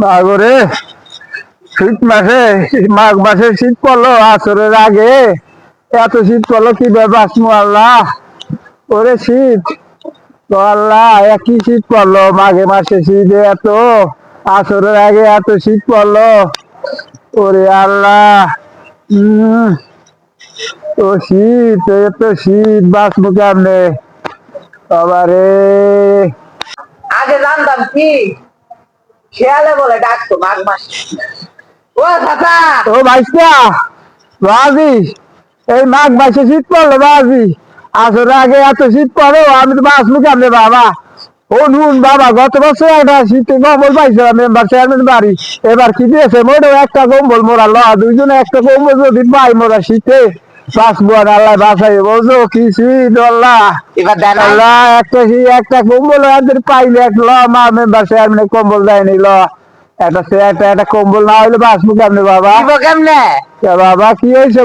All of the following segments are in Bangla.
মাগরে শীত মাসে, মাঘ মাসে শীত পড়ল, আসরের আগে। এত শীত পড়ল কি বাঁচমু আল্লাহ? ওরে শীত। তো আল্লাহ, একই শীত পড়ল, মাঘে মাসে শীত এত, আসরের আগে এত শীত পড়ল। ওরে আল্লাহ, উম ও শীত, এত শীত বাঁচবো কেমনে? বাবারে। আগে জানতাম কি? খেয়ালে বলে ডাকতো মাঘ মাস। ও ও ভাইস্তা বাজি এই মাঘ মাসে শীত পড়ল বাজি আগে এত শীত পড়ো আমি তো বাঁচবো কেমনে বাবা? ও নুন বাবা, গত বছর একটা শীতে কম্বল পাইছিলাম মেম্বার চেয়ারম্যান বাড়ি। এবার কি দিয়েছে? মোটেও একটা কম্বল মোরা ল দুইজনে একটা কম্বল যদি পাই মোরা শীতে। আল্লাহ বলছো শীত এবার আল্লাহ একটা কি একটা কম্বল আমাদের পাইলে এক ল মা মেম্বার চেয়ারম্যান কম্বল দেয়নি ল। একটা সে একটা একটা কম্বল না হইলে বাঁচবো কেমনে বাবা? কেমনে? বাবা কি হয়েছে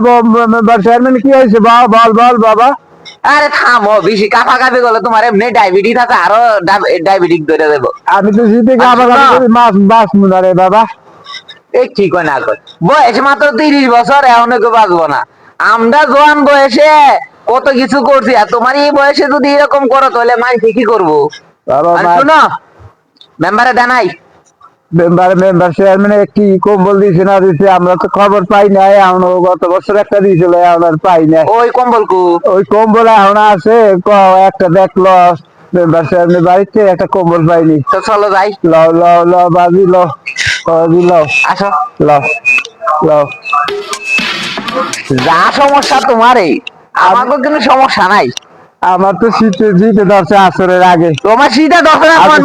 মেম্বার চেয়ারম্যান কি হয়েছে বা- বল বল বাবা। আরে থামো বেশি কাফা কাফি করলে তোমার এমনি ডায়াবেটিস আছে আরও ডায়াবেটিক ধরে দেবো। আমি তো আচ্ছা। মাছ বাঁচবো না রে বাবা। এই কি কয় না বয়স মাত্র তিরিশ বছর এখন কেউ বাঁচবো না। আমরা জোয়ান বয়সে কত কিছু করছি আর তোমার এই বয়সে যদি এরকম করো তাহলে মাই কি করব? শুনো মেম্বারে দেনাই মেম্বার মেম্বার চেয়ারম্যান কি কম্বল দিয়েছে না দিয়েছে আমরা তো খবর পাই নাই এখন গত বছর একটা দিয়েছিল এখন আর পাই নাই। ওই কম্বল কু ওই কম্বল এখন আছে একটা দেখল মেম্বার চেয়ারম্যান বাড়িতে একটা কম্বল পাইনি। তো চলো যাই। ল ল ল বাবি ল বাবি ল আসো। ল ল যা সমস্যা তোমার এই আমাকে কিন্তু সমস্যা নাই। আমার তো শীতে ধরছে আসরের আগে। তোমার শীতে দশে না তোমার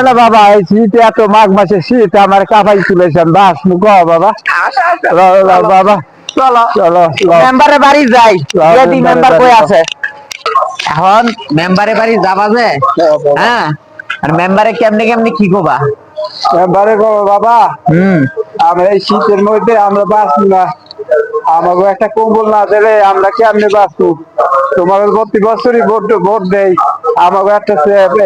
আচ্ছা, বাবা এই শীতে এত মাঘ মাসে শীত আমার কাপাই তুলেছেন বাস মুখ বাবা। ল ল বাবা। চলো। চলো ল মেম্বারের বাড়ি যাই যদি মেম্বার কই আছে? এখন মেম্বারের বাড়ি যাবা যে? হ্যাঁ আর মেম্বারে কেমনে কেমনে কি করবা? এবারে বাবা হুম। আমরা এই শীতের মধ্যে আমরা বাঁচবো না। আমাকে একটা কম্বল না দিলে আমরা কেমনে বাঁচবো? তোমার প্রতি বছরই ভোট ভোট আমাকে একটা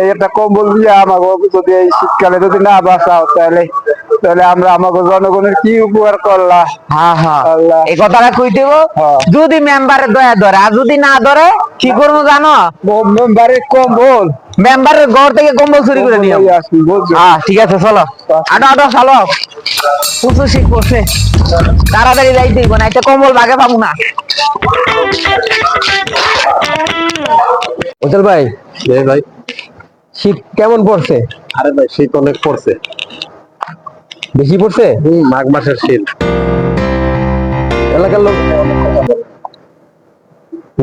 একটা কম্বল দিয়ে আমাকে যদি এই শীতকালে যদি না বাঁচাও তাহলে তাহলে আমরা আমাকে জনগণের কি উপকার করলা? হ্যাঁ হ্যাঁ এই কথাটা কই দেব? হ্যাঁ। যদি মেম্বারে দয়া ধরে আর যদি না ধরে কি করব জানো? মেম্বারের কম্বল। মেম্বারের ঘর থেকে কম্বল চুরি করে? হ্যাঁ ঠিক আছে চলো। আটো আটো চলো। প্রচুর শীত পড়ছে তাড়াতাড়ি হইব না একটা কম্বল ভাগে পাবো না। হোটেল ভাই। ভাই? শীত কেমন পড়ছে? আরে ভাই শীত অনেক পড়ছে। বেশি পড়ছে? হম মাঘ মাসের শীত। এলাকার লোক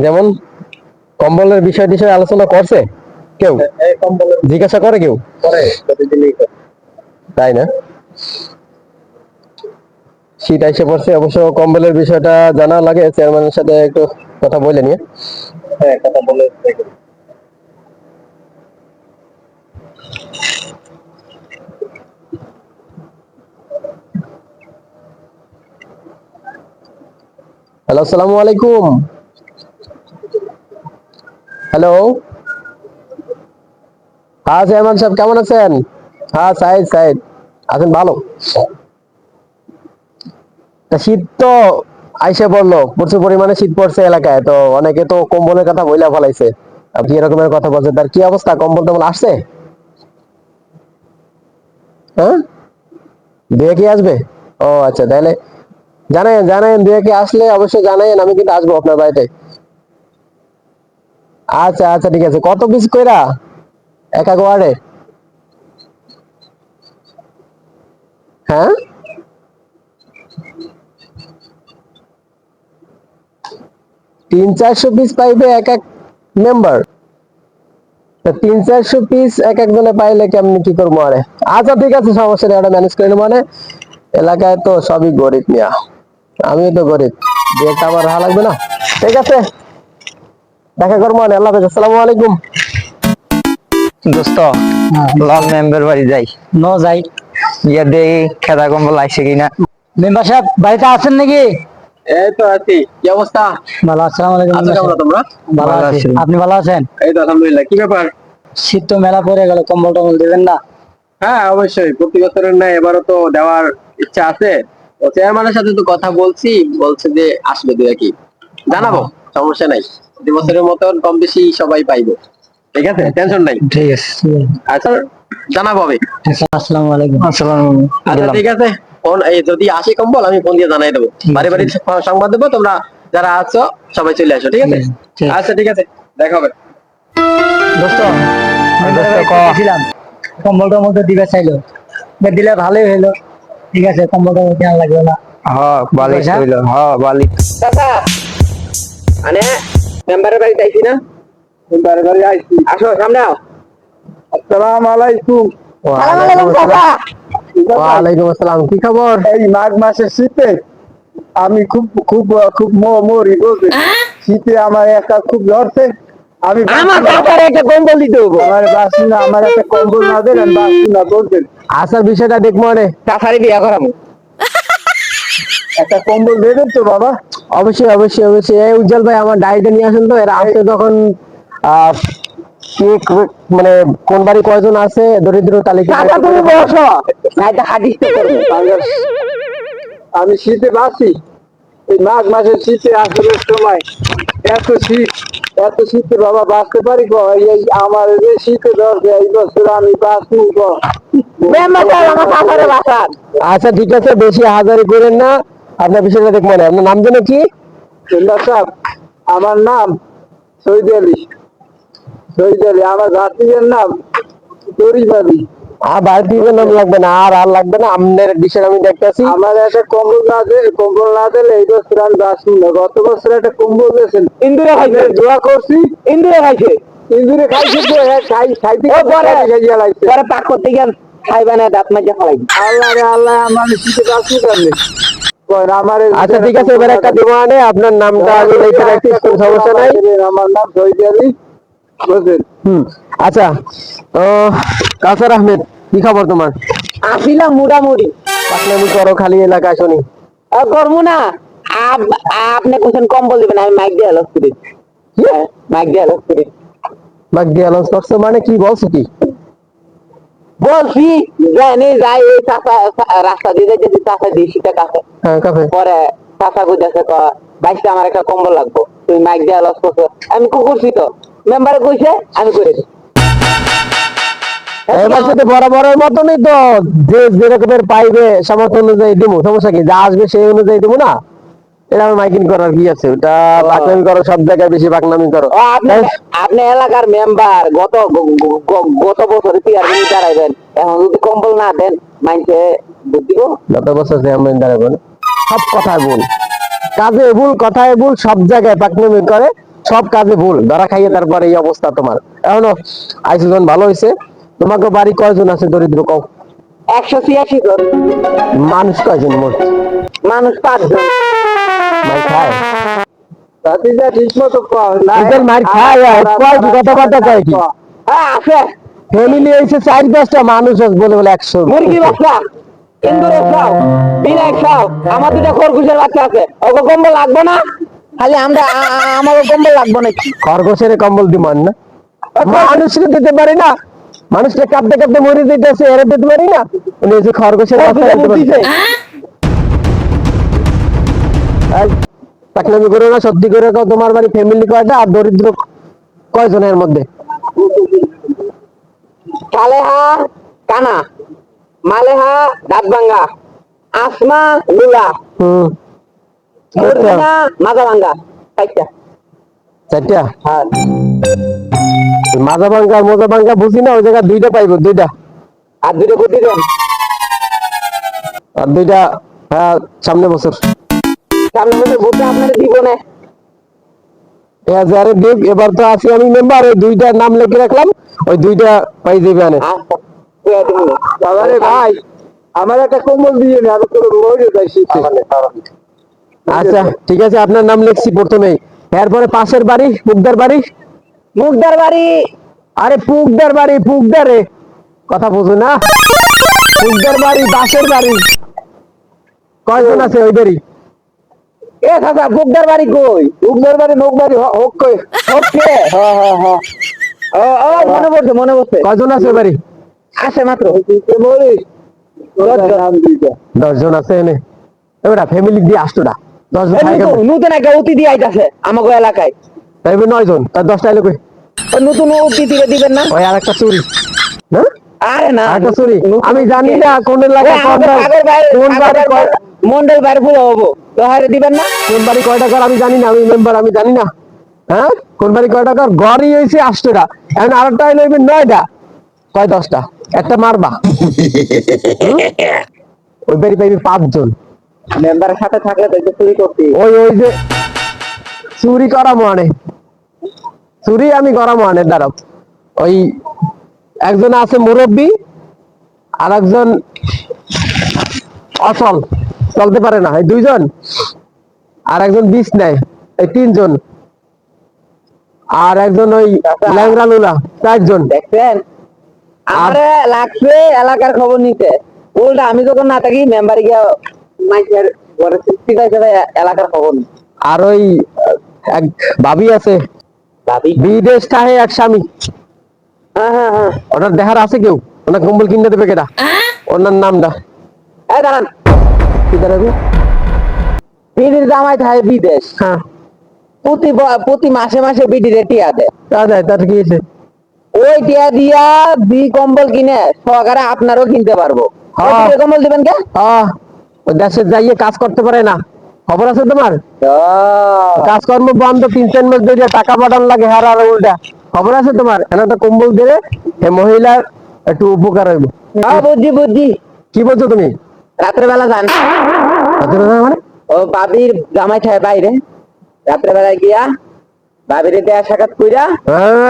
যেমন কম্বলের বিষয় টিষয় আলোচনা করছে কেউ? জিজ্ঞাসা করে কেউ। তাই না? শীত এসে পড়ছে অবশ্য কম্বলের বিষয়টা জানা লাগে চেয়ারম্যানের সাথে একটু কথা বলে নিয়ে। হ্যাঁ কথা বলে হ্যালো আসসালামু আলাইকুম। হ্যালো। হ্যাঁ চেয়ারম্যান সাহেব, কেমন আছেন? হ্যাঁ সাইদ সাইদ। আছেন ভালো। শীত তো আইসে পড়ল, প্রচুর পরিমাণে শীত পড়ছে এলাকায়, তো অনেকে তো কম্বলের কথা বইলা ফলাইছে। আপনি এরকমের কথা বলছেন, তার কি অবস্থা? কম্বল টম্বল আসছে? হ্যাঁ? দিয়ে কি আসবে? ও আচ্ছা তাহলে জানেন জানেন, দিয়ে কি আসলে অবশ্যই জানেন, আমি কিন্তু আসব আপনার বাড়িতে। আচ্ছা আচ্ছা ঠিক আছে। কত পিস কইরা? এক এক ওয়ার্ডে হ্যাঁ? তিন চারশো পিস পাইবে এক এক মেম্বার তিন চারশো পিস এক একজনে পাইলে কেমনি কি করব আরে? আচ্ছা ঠিক আছে, সমস্যা নেই, ওটা ম্যানেজ করে নেব মানে এলাকায় তো সবই গরিব মিয়া। আমিও তো গরিব। দু আমার রাহা লাগবে না। ঠিক আছে। দেখা করব আল্লাহ হাফেজ। আসসালামু আলাইকুম। দোস্ত লং মেম্বার বাড়ি যাই। ন যাই। দেখি খেদা কম্বল আইসে কিনা। মেম্বার সাহেব বাড়িতে আছেন নাকি? এই তো আছি। কি অবস্থা? ভালো আসসালামু আলাইকুম আছো কেমন তোমরা? ভালো আছি। আপনি ভালো আছেন? এই তো আলহামদুলিল্লাহ। কি ব্যাপার? শীত তো মেলা পড়ে গেল কম্বল টম্বল দেবেন না? হ্যাঁ অবশ্যই। প্রতি বছরের না এবারও তো দেওয়ার ইচ্ছা আছে। তো চেয়ারম্যানের সাথে তো কথা বলছি বলছে যে আসবে দু একই। জানাব সমস্যা নাই। প্রতি বছরের মতন কম বেশি সবাই পাইবে। ঠিক আছে? টেনশন নাই। ঠিক আছে আচ্ছা জানাব হবে আসসালামু আলাইকুম। আসসালাম আচ্ছা ঠিক আছে। ফোন এই যদি আসে কম্বল আমি ফোন দিয়ে জানাই দেবো। বাড়ি বাড়ি সংবাদ দেবো তোমরা যারা আছো সবাই চলে আসো ঠিক আছে। আচ্ছা ঠিক আছে। দেখা হবে। দোস্ত ছিলাম কম্বলটার মধ্যে দিবে চাইলো। দিলে ভালোই হইল। ঠিক আছে কম্বলটার মধ্যে আর লাগবে না। হ্যাঁ বালিশ হইল। হ্যাঁ বালিশ। চাচা মানে মেম্বারের বাড়িতে আইছি না? বারে বারে আইছি আসো সামনে আও। আসসালামু আলাইকুম। ওয়ালাইকুম আসসালাম কি খবর? এই মাঘ মাসের শীতে আমি খুব খুব খুব মরি বলতে শীতে আমার একা খুব ধরছে আমি আমার চাচার একটা কম্বল দিতে হব আমার বাসি না আমার একটা কম্বল না দেন আমি বাসি না বলতেন আসার বিষয়টা দেখব মানে। চাচারে বিয়া করাবো। একটা কম্বল দেবেন তো বাবা। অবশ্যই অবশ্যই অবশ্যই। এই উজ্জ্বল ভাই আমার ডায়েরিটা নিয়ে আসেন তো এরা আসছে তখন কে মানে কোন বাড়ি কয়জন আছে? দরিদ্র তালিকা তুমি বসো। আমার- আমি শীতে বাসি। এই মাঘ মাসের শীতে আসলে সময় এত শীত এত শীতে বাবা বাঁচতে পারি গো এই আমার যে শীতে ধরছে এই বছর আমি বাঁচবো আচ্ছা ঠিক আছে বেশি হাজারি করেন না। আপনার বিষয়টা দেখব না আপনার নাম যেন কি? সুন্দর সাহেব আমার নাম শহীদ আলী। আমার জাতির নাম গরিব আর বাড়িতে নাম লাগবে না আর আর লাগবে না আপনার বিষয় আমি দেখতেছি। আমার একটা কম্বল না দিলে কম্বল না দিলে এই বছর আমি বাঁচবো না। গত বছর একটা কম্বল দিয়েছেন ইন্দুরে খাইছে। দোয়া করছি। ইন্দুরে খাইছে। ইন্দুরে খাইছে তো খাই খাইতে পরে। পরে পাক করতে গিয়ে খাইবা না দাঁত মাঝে ফলাইবি আল্লাহ রে আল্লাহ আমার শীতে বাঁচবো কেমনে আচ্ছা ঠিক আছে এবার একটা ডিমান্ডে আপনার নামটা আমি লিখে রাখছি কোনো সমস্যা নাই। আমার নাম শহীদ আলী আচ্ছা কাসার আহমেদ কি খবর তোমার? আসিলাম মোটামুটি। করো খালি এলাকায় শুনি। করব না। আপ- আপনি কোথায় কম্বল দিবেন? আমি মাইক দিয়ে করি। মাইক দিয়ে করি। বাক দিয়ে করছ মানে কি? বলছো কি? বলছি জানি যাই এই চাষা রাস্তা দিয়ে যাইতেছি চাষা দিয়ে শীতের কাছে। হ্যাঁ পরে চাষা ক বাইশটা আমার একটা কম্বল লাগবো। তুমি মাইক দিয়ে আলোচ করছ। আমি কুকুরছি তো মেম্বারে কইছে আমি করেছি এবার সাথে বরাবরের মতনই তো যে যেরকমের পাইবে সামর্থ্য অনুযায়ী দিব সমস্যা কি? যা আসবে সেই অনুযায়ী দিব না? এটা আমার মাইকিং করার কি আছে? ওটা বাকনামি করো সব জায়গায় বেশি বাকনামি করো। আপনি আপনি এলাকার মেম্বার গত গ- গ- গ- গত বছর পিয়ার মিনি দাঁড়াইবেন এখন যদি কম্বল না দেন মাইনছে বুঝ গত বছর যে আমি দাঁড়াবো সব কথায় ভুল। কাজে ভুল কথায় ভুল সব জায়গায় পাকনামি করে। সব কাজে ভুল ধরা খাইয়ে তারপরে এই অবস্থা তোমার। এখনও আইসিজন ভালো হয়েছে তোমাকে বাড়ি কয়জন আছে দরিদ্র কও? একশো ছিয়াশি জন। মানুষ কয়জন মোট? মানুষ পাঁচজন। খায়। হ্যাঁ আছে। ফ্যামিলি হয়েছে চার পাঁচটা মানুষ বলে বলে একশো। মুরগি বাচ্চা ইন্দুরে খাও বিনায়ক খাও আমার দুটা খরগোশের বাচ্চা আছে। ওকে কম্বল লাগবে না? খালি আমরা আ- আ- কম্বল লাগবে নাকি? খরগোশের কম্বল দিমান না। মানুষকে দিতে পারি না। মানুষটা কাঁপতে কাঁপতে মরে যেতেছে এরা দিতে পারি না। উনি হচ্ছে খরগোশের পারি। পাকনামি করো না সত্যি করে তোমার বাড়ি ফ্যামিলি কয়টা আর দরিদ্র কয়জনের মধ্যে? কালেহা কানা মালেহা দাঁতভাঙ্গা আসমা লুলা। হুম। মাজা ভাঙ্গা চারটা। চারটা? হ্যাঁ। মাজা ভাঙ্গা বুঝি না ওই দুইটা পাইবো দুইটা। আর দেন। আর দুইটা হ্যাঁ সামনে বছর। সামনে ভোটে আপনার দিব না দেব এবার তো আছি আমি মেম্বার ওই দুইটা নাম লিখে রাখলাম ওই দুইটা পাই দেবে আনে। বাবারে ভাই আমার একটা কম্বল দিয়ে নে আমি তোর মরে যাই শীতে। আচ্ছা ঠিক আছে আপনার নাম লিখছি প্রথমেই এরপরে পাশের বাড়ি পুকদার বাড়ি? মুগদার বাড়ি। আরে পুকদার বাড়ি পুকদারে কথা বুঝো না। পুকদার বাড়ি বাসের বাড়ি। কয়জন আছে ওই বাড়ি? এ দাদা মুগদার বাড়ি কই? উগনের বাড়ি নোক বাড়ি হোক কই। হচ্ছে হ্যাঁ হ্যাঁ হ্যাঁ ও ও মনে পড়ছে মনে পড়ছে। কয়জন আছে ওই বাড়ি? আসে মাত্র। দশ জন আছে এনে। এবার ফ্যামিলি দিয়ে আসতো না। নতুন একটা অতিথি আইতাছে আমাকে এলাকায়। তাই এবার নয় জন তার দশটা এলো কই? ওই নতুন দিবেন না। ওই চুরি। আরে না আরেকটা চুরি। আমি জানি না কোন এলাকা কোন কোন বাড়ি মন্ডল বাইরে পুজো হব। তো দিবেন না? কোন বাড়ি কয় টাকার আমি জানি না আমি মেম্বার আমি জানি না। হ্যাঁ? কোন বাড়ি কয় টাকার ঘরই হয়েছে এখন আরেকটা হইল এবার নয়টা। কয় দশটা? একটা মারবা? ওই বাড়ি পাইবি পাঁচজন। মেম্বারের সাথে থাকলে তো একটু চুরি করতে। ওই ওই যে চুরি করা মানে চুরি আমি করা মানে দাঁড়াও। ওই একজন আছে মুরব্বী আর একজন অচল চলতে পারে না। এই দুইজন আর একজন বিষ নেয় এই তিনজন। আর একজন ওই ল্যাংরা লুলা চারজন। দেখছেন? আমারে লাগছে এলাকার খবর নিতে। উল্টা আমি যখন না থাকি মেম্বারে গিয়া মাইকের ঘরে এলাকার খবর আর ওই এক ভাবি আছে। ভাবি? বিদেশ এক স্বামী। হ্যাঁ হ্যাঁ হ্যাঁ। ওনার দেখার আছে কেউ? ওনার কম্বল কিনে দেবে কেটা ওনার নামটা এই দাঁড়ান। কি দাঁড়াবে বিডির থাকে বিদেশ। হ্যাঁ। প্রতি প্রতি মাসে মাসে বিডির টিয়া দেয়। তা দেয় তার কি হয়েছে? ওই টিয়া দিয়া বি কম্বল কিনে সহকারে আপনারও কিনতে পারব। হ্যাঁ। কম্বল দিবেন কে? ওই দেশে যাইয়ে কাজ করতে পারে না। খবর আছে তোমার? কাজকর্ম বন্ধ তিন চার মাস ধরে টাকা পাঠান লাগে হার আর উল্টা। খবর আছে তোমার? এখানে একটা কম্বল দিলে মহিলার একটু উপকার হইব। হ্যাঁ বুঝছি বুঝছি কি বলছো তুমি? রাত্রে বেলা যান। রাতের বেলা মানে? ও বাবির জামাই থাকে বাইরে। রাত্রে বেলায় গিয়া বাবির দেয়া সাক্ষাৎ কইরা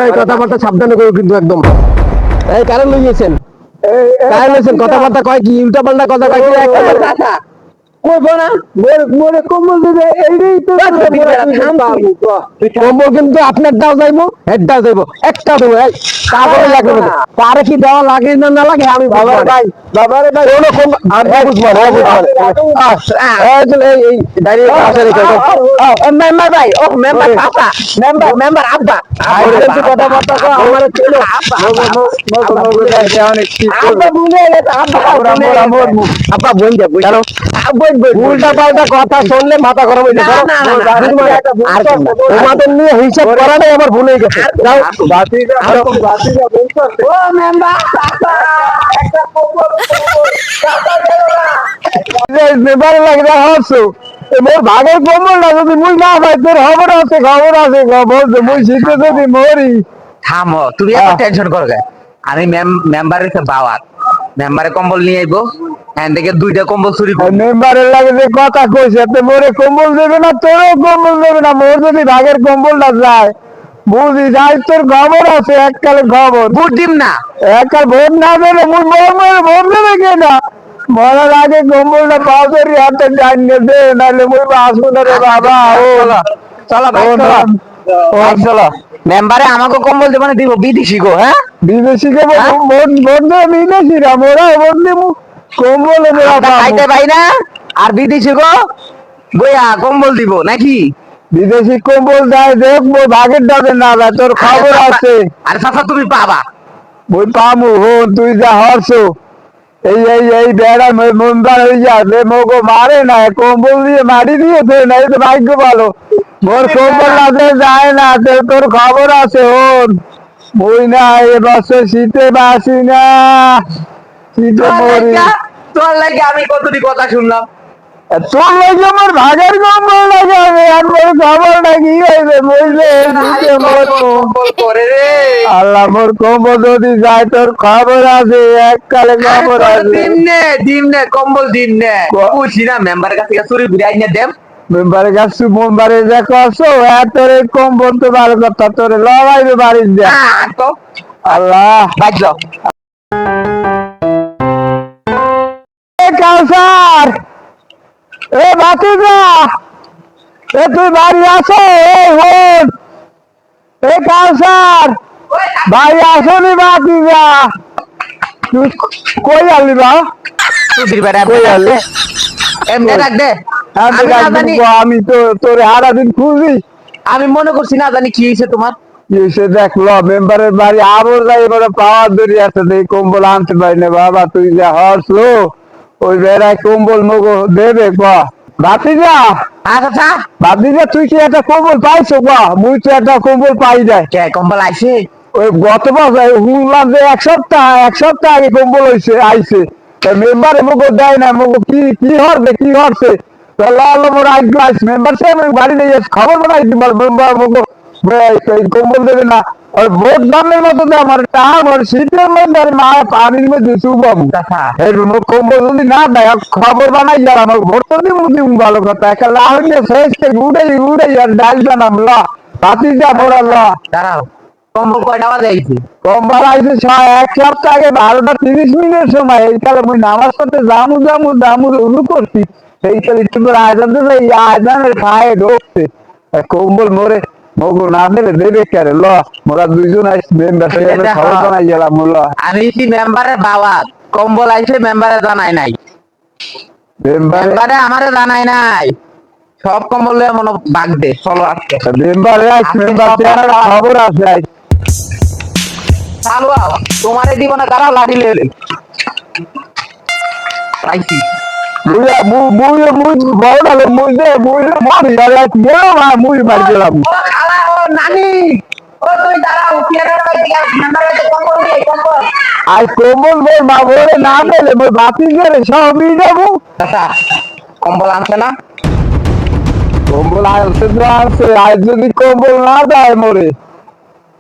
এই কথাবার্তা সাবধানে করো কিন্তু একদম। এই কারণ লইয়েছেন। কথাবার্তা কয় কি? উল্টা পাল্টা কথা কয় কি? কইবো না মোরে মোরে কম্বল দিবে এইটাই তো কম্বল কিন্তু আপনার দাও যাইবো হেড দাও যাইবো একটা দেবো তারপরে লাগবে না। কি দেওয়া লাগে না না লাগে আমি বাবার ভাই বাবার ভাই কোনো কম্বল আর বুঝব না বুঝব এই এই এই দাঁড়িয়ে পাশে রেখে দাও। মেম্বার ভাই ও মেম্বার চাচা মেম্বার মেম্বার আব্বা আরে একটু আমার ছেলে। আব্বা ভুলে গেছে আব্বা ভুলে গেছে। বোন যা বুঝছ উল্টা পাল্টা কথা শুনলে মাথা গরম হয়ে যাবে। না, না, না, না, না, আর তোমাদের নিয়ে হিসাব করাটাই আমার ভুল গেছে। যাও। ও মেম্বার একটা কম্বল নেবার লাগে মোর ভাগের কম্বলটা যদি মুই না পাই তোর খবর আছে খবর আছে খবর মুই শীতে যদি মরি। থামো তুমি এত টেনশন করো? আমি মেম্বারের বাওয়াত। মেম্বারে কম্বল নিয়ে আইবো। এখান থেকে দুইটা কম্বল চুরি করব মেম্বারের লাগে যে কথা কইছে তে মোরে কম্বল দেবে না তোরও কম্বল দেবে না মোর যদি ভাগের কম্বলটা যায় বুঝি যাই তোর খবর আছে এককালে খবর ভোট দিম না। এককাল ভোট না দেবে মুই মর মরে ভোট দেবে কে না? মরার আগে কম্বলটা পাও তোর হাতে জানিয়ে দে নাহলে মুই বাঁচবো না রে বাবা ও। চলো ভাই ও চলো। চলো। মেম্বারে আমাকে কম্বল দেবো না দিব বিদেশি গো হ্যাঁ? বিদেশিকে ভোট ভোট দেবে বিদেশিরা মোরা ভোট দেবো কম্বল খাইতে পাই না? আর বিদেশি গো? বইয়া কম্বল দিব নাকি? বিদেশি কম্বল দেয় দেখব ভাগের ডাবে না ভাই তোর খবর আছে। আর চাচা তুমি পাবা। বই পামু হো তুই যা হরছো। এই এই এই বেড়া মুন্ডা হয়ে যাবে মোগো মারে না কম্বল দিয়ে মারি দিয়েছে না তো ভাগ্য ভালো। মোর কম্বল আছে যায় না তো তোর খবর আছে হন। বই না এ বছর শীতে বাসি না। তোর লাগা তোর লাগে আমি কতটি কথা শুনলাম? তোর লাগে আমার ভাগের কম্বল লাগে আমি একবার খবর না কি হয়েছে বুঝলে শীতে মরবো কম্বল করে রে। আল্লাহ মোর কম্বল যদি যায় তোর খবর আছে এককালে খবর আছে। দিন নে দিন নে কম্বল দিন নে। বুঝি না মেম্বার কাছে চুরি ঘুরে আইনে দেব মেম্বারের কাছে মেম্বারে যা করছ তোর কম্বল তো ভালো কথা তোর লড়াইবে বাড়ির তো। আল্লাহ। এ ভাতিজা এ তুই বাড়ি আছো এ হন। এ কাউসার বাড়ি আসো নি ভাতিজা তুই কই আলি বা? কই আলি? এমনি রাখ দে। আমি তো তোর হারা দিন খুঁজি। আমি মনে করছি না জানি কি হয়েছে তোমার। হয়েছে দেখল মেম্বারের বাড়ি আবার যাই এবারে পাওয়ার দড়ি আছে কম্বল আনতে পারি না বাবা তুই যা হসলো ওই বেড়ায় কম্বল মগো দেবে আচ্ছা আচ্ছা। তুই কি একটা কম্বল পাইছো? বা মুই তো একটা কম্বল পাই নাই। কে কম্বল আইছে? ওই গত বছর শুনলাম যে এক সপ্তাহ এক সপ্তাহ আগে কম্বল হয়েছে আইছে। মেম্বার মুগো দেয় না মুগো কি কি হরবে কি হরছে? আলো মোর ক্লাস মেম্বার সে বাড়ি নিয়ে খবর বানাই মেম্বার মুগো। কম্বল দেবে না। আর ভোট দামের মতো দে আমার টাকা আমার শীতের মধ্যে আর মা পানির মধ্যে চুবাবো এই যদি না দেয় খবর বানাই যার আমার ভোট তো দিব দিব ভালো কথা একটা লাহনে শেষ থেকে উড়ে উড়ে আর ডাল বানাম ল যা ভোরা ল দাঁড়াও কয়টা বাজে আইছে আইছে ছয় এক সপ্তাহ আগে বারোটা তিরিশ মিনিটের সময় এই কালে মুই নামাজ পড়তে জামু জামু জামু উলু করছি সেই কালে একটু করে আয়দান তো এই আয়দানের খায়ে ঢুকছে কম্বল মরে মগু না দেবে দেবে কেরে? ল মোরা দুইজন আইস মেম্বার এটা খবর। গেলাম ল। আমি কি মেম্বারের বাবা? কম্বল আইছে মেম্বারে জানাই নাই। মেম্বার মেম্বারে আমারে জানাই নাই। সব কম্বল লয়ে মনে বাগ দে। চলো আজকে। মেম্বার আইস মেম্বার খবর আছে আইস। চালু আও তোমারে দিব না তারা লাঠি পাইছি মুই মুই মুই বড় ডালে মুই দে মুই মারি আর আইস গেলাম আর মুই মারি গেলাম ও খালা ও নানি ও তুই দাঁড়াও পিয়ানোর কাছে দিয়া মেম্বারে তো কম্বল দিয়ে কম্বল। আর কম্বল বই মা বলে না দিলে মই বাতি করে সবই যাব। আচ্ছা কম্বল আনছে না? কম্বল আসছে তো আসছে আজ যদি কম্বল না দেয় মরে।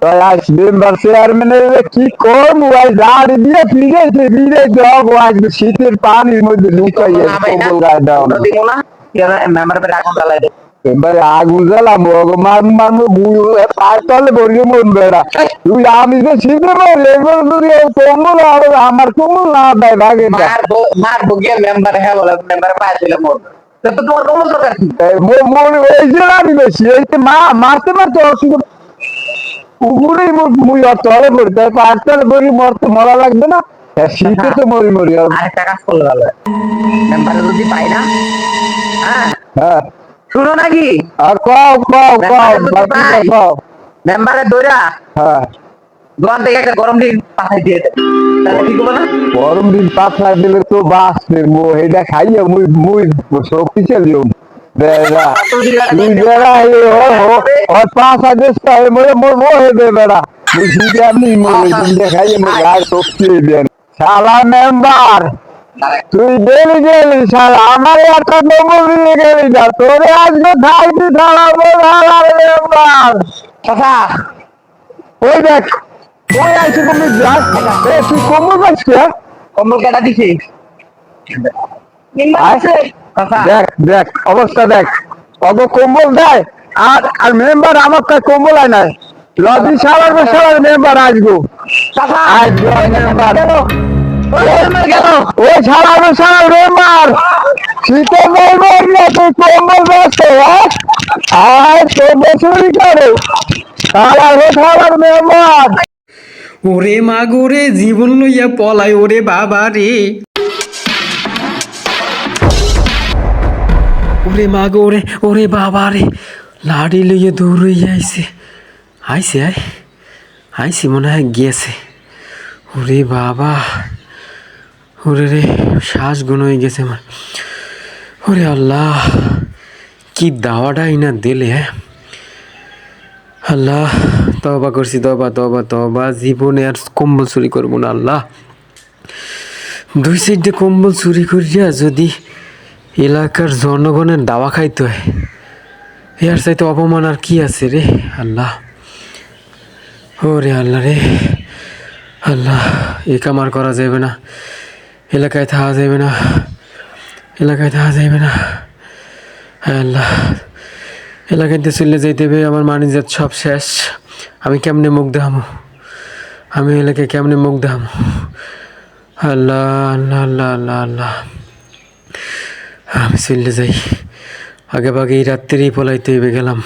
আজ মেম্বার চেয়ারম্যানের কি করব আজ গাড়ি দিয়ে ফিরেছে ফিরে যাব আজ শীতের পানির মধ্যে ঢুকাই না ভাই? না। কম্বল গায়ে দাও না মেম্বার পেটে আগুন জ্বালাই এবারে আগুন জ্বালাম মান মান পাঁচ তলে বলি মন বেড়া তুই আমি তো শীতে মরে এবার যদি কম্বল আর আমার কম্বল না দেয় ভাগে মার বো- মার বগিয়ে মেম্বার হ্যাঁ বলে মেম্বার পায়ে দিলে মোর তো তোমার কম্বল দরকার মনে হয়েছে আমি বেশি এই মা মারতে মারতে অসুবিধা মুই তলে পড়ি তাই পড়ি মরতে মরা লাগবে না। শীতে তো মরি মরি আরেকটা কাজ করলে ভালো যদি পাই না? হ্যাঁ? হ্যাঁ। শুনো নাকি আর কও কও কও বাকি কও। মেম্বারে দৌড়া হ্যাঁ। দোকান থেকে একটা গরম দিন পাঠাই দিয়ে তাহলে ঠিক হবে না? গরম দিন পাতলা দিলে তো বাস মো এটা খাইয়ে মুই মুই শক্তিশালী বেড়া। বেড়া এই ও ওর পাঁচ হাজার টাকা মরে মোর মো হবে বেড়া। মুই শীতে আপনি মরে তুমি খাইয়ে মোর গায়ে শক্তি দেন শালা মেম্বার তুই গেলি গেলি শালা আমার একটা নম্বর দিয়ে গেলি না তোরে আজকে থাকবি থালাবো শালা মেম্বার কথা ওই দেখ ওই আছে তুমি এ তুই কমর পাচ্ছিস কম্বল কেটা দিছি। আছে। দেখ দেখ অবস্থা দেখ। অত কম্বল দেয় আর আর মেম্বার আমার কাছে কম্বল আয় নাই। লজি সালার সালার মেম্বার আসব। ওই সালার সালার মেম্বার শীতে মেম্বার না তুই কম্বল ব্যস্ত আর তো বছরই করে সালার সালার মেম্বার ওরে মা গো রে জীবন লইয়া পলাই ওরে বাবা রে। ওরে মা গো রে ওরে বাবা রে। লাড়ি লইয়ে দৌড় হইয়া আইছে। আইছে আয় আইছে মনে হয় গেছে ওরে বাবা। ওরে রে, শ্বাস গুণ হয়ে গেছে আমার। ওরে আল্লাহ, কি দাওয়াটাই না দিলে হ্যাঁ? আল্লাহ তবা করছি তবা তবা তবা জীবনে আর কম্বল চুরি করব না, আল্লাহ। দুই সাইডে কম্বল চুরি করিয়া যদি এলাকার জনগণের দাওয়া খাইতে হয়। এর চাইতে অপমান আর কি আছে রে? আল্লাহ। ও রে আল্লাহ রে। আল্লাহ, এ কামার করা যাবে না। এলাকায় থাকা যাবে না। এলাকায় থাকা যাবে না। হায় আল্লাহ। এলাকাতে চলে যাইতে হবে, আমার মানিজাত সব শেষ। আমি কেমনে মুখ দেখামো আমি এলাকায় কেমনে মুখ দেখামো আল্লাহ আল্লাহ আল্লাহ আল্লাহ আল্লাহ। আমি চলে যাই। আগে ভাগে এই রাত্রেই পলাইতে গেলাম।